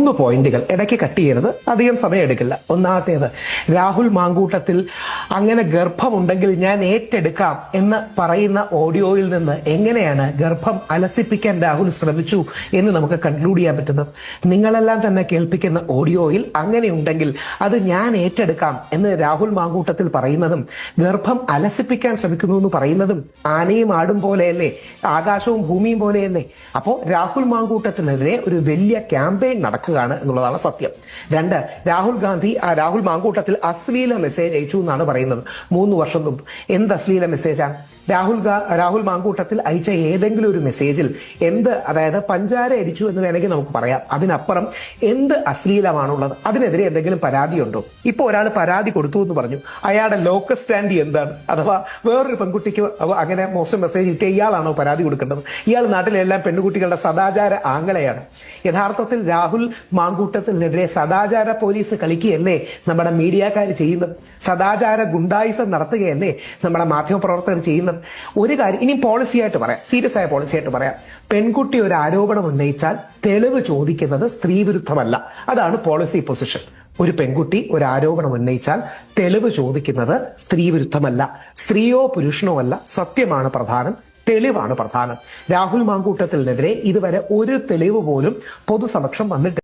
മൂന്ന് പോയിന്റുകൾ ഇടയ്ക്ക് കട്ട് ചെയ്യരുത്. അധികം സമയം എടുക്കില്ല. ഒന്നാമത്തേത് രാഹുൽ മാങ്കൂട്ടത്തിൽ അങ്ങനെ ഗർഭമുണ്ടെങ്കിൽ ഞാൻ ഏറ്റെടുക്കാം എന്ന് പറയുന്ന ഓഡിയോയിൽ നിന്ന് എങ്ങനെയാണ് ഗർഭം അലസിപ്പിക്കാൻ രാഹുൽ ശ്രമിച്ചു എന്ന് നമുക്ക് കൺക്ലൂഡ് ചെയ്യാൻ പറ്റുന്നത്? നിങ്ങളെല്ലാം തന്നെ കേൾപ്പിക്കുന്ന ഓഡിയോയിൽ അങ്ങനെയുണ്ടെങ്കിൽ അത് ഞാൻ ഏറ്റെടുക്കാം എന്ന് രാഹുൽ മാങ്കൂട്ടത്തിൽ പറയുന്നതും ഗർഭം അലസിപ്പിക്കാൻ ശ്രമിക്കുന്നു എന്ന് പറയുന്നതും ആനയും ആടും പോലെയല്ലേ? ആകാശവും ഭൂമിയും പോലെയല്ലേ? അപ്പോ രാഹുൽ മാങ്കൂട്ടത്തിനെതിരെ ഒരു വലിയ ക്യാമ്പയിൻ നടക്കുകയാണ് എന്നുള്ളതാണ് സത്യം. രണ്ട് രാഹുൽ ഗാന്ധി ആ രാഹുൽ മാങ്കൂട്ടത്തിൽ അശ്ലീല മെസ്സേജ് അയച്ചു എന്നാണ് പറയുന്നത്. മൂന്ന് വർഷം മുമ്പ്. എന്ത് അശ്ലീല മെസ്സേജാണ് രാഹുൽ രാഹുൽ മാങ്കൂട്ടത്തിൽ അയച്ച ഏതെങ്കിലും ഒരു മെസ്സേജിൽ എന്ത് അതായത് പഞ്ചാര അടിച്ചു എന്ന് വേണമെങ്കിൽ നമുക്ക് പറയാം. അതിനപ്പുറം എന്ത് അശ്ലീലമാണുള്ളത്? അതിനെതിരെ എന്തെങ്കിലും പരാതിയുണ്ടോ? ഇപ്പൊ ഒരാൾ പരാതി കൊടുത്തു എന്ന് പറഞ്ഞു. അയാളുടെ ലോക്കൽ സ്റ്റാൻഡ് എന്താണ്? അഥവാ വേറൊരു പെൺകുട്ടിക്ക് അങ്ങനെ മോശം മെസ്സേജ് ഇട്ട് ഇയാളാണോ പരാതി കൊടുക്കേണ്ടത്? ഇയാൾ നാട്ടിലെല്ലാം പെൺകുട്ടികളുടെ സദാചാര ആംഗലയാണ് യഥാർത്ഥത്തിൽ രാഹുൽ മാങ്കൂട്ടത്തിനെതിരെ സദാചാര പോലീസ് കളിക്കുകയല്ലേ നമ്മുടെ മീഡിയക്കാർ ചെയ്യുന്നത്? സദാചാര ഗുണ്ടായിസം നടത്തുകയല്ലേ നമ്മുടെ മാധ്യമപ്രവർത്തകർ ചെയ്യുന്നത്? ഒരു കാര്യം ഇനി പോളിസി ആയിട്ട് പറയാം. സീരിയസ് ആയ പോളിസി ആയിട്ട് പറയാം. പെൺകുട്ടി ഒരു ആരോപണം ഉന്നയിച്ചാൽ തെളിവ് ചോദിക്കുന്നത് സ്ത്രീ വിരുദ്ധമല്ല. അതാണ് പോളിസി പൊസിഷൻ ഒരു പെൺകുട്ടി ഒരു ആരോപണം ഉന്നയിച്ചാൽ തെളിവ് ചോദിക്കുന്നത് സ്ത്രീ വിരുദ്ധമല്ല. സ്ത്രീയോ പുരുഷനോ അല്ല സത്യമാണ് പ്രധാനം തെളിവാണ് പ്രധാനം. രാഹുൽ മാങ്കൂട്ടത്തിനെതിരെ ഇതുവരെ ഒരു തെളിവ് പോലും പൊതുസമക്ഷം വന്നിട്ടില്ല.